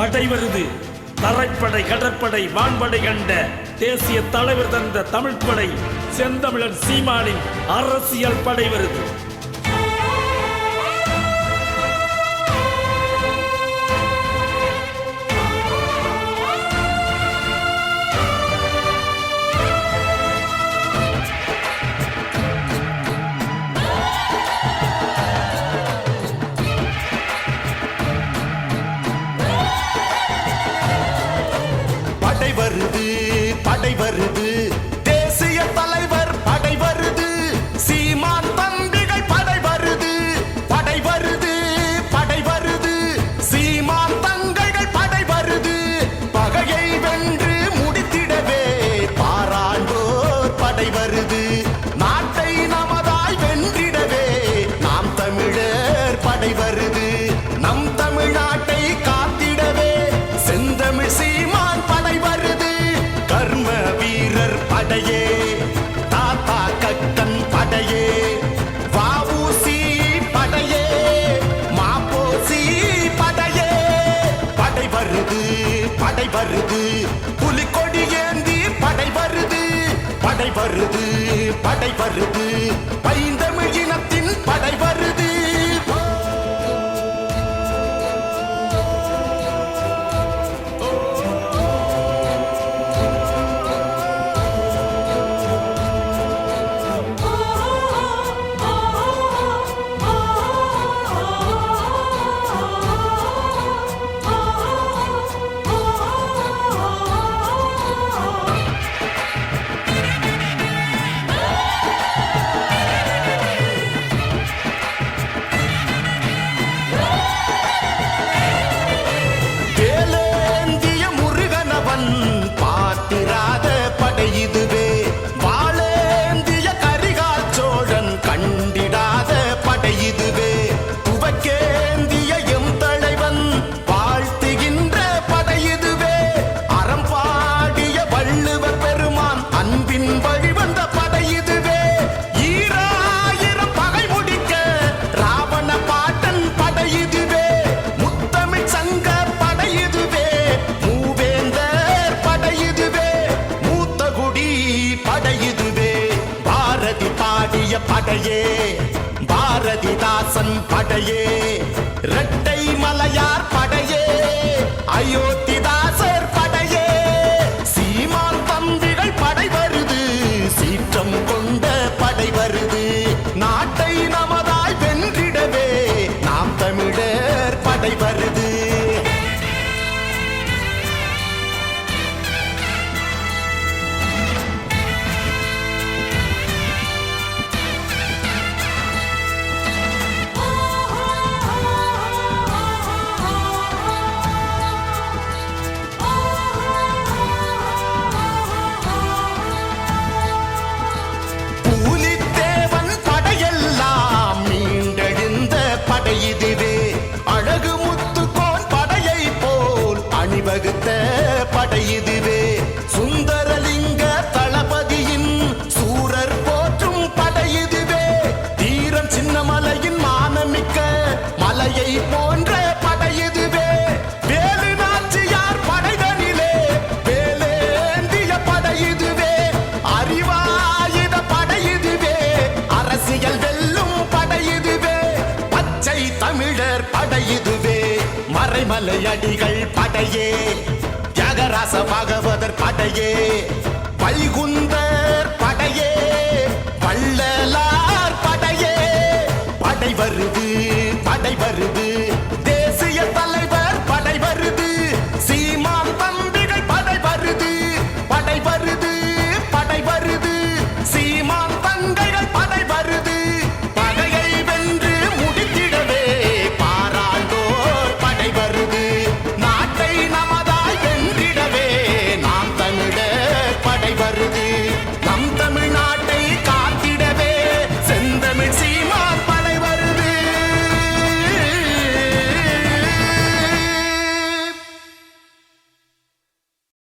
படை வருது. தரைப்படை கடற்படை வான்படை கண்ட தேசிய தலைவர் தந்த தமிழ்ப்படை செந்தமிழன் சீமானின் அரசியல் படை வருது. வருது. புலிக்கொடி ஏந்தி படை வருது. படை வருது படை வருது. படையே பாரதிதாசன் படையே. மலையடிகள் படையே. தியாகராச பாகவதர் படையே. வைகுந்தர் படையே. வள்ளலார் படையே. படை வருது படை வருது.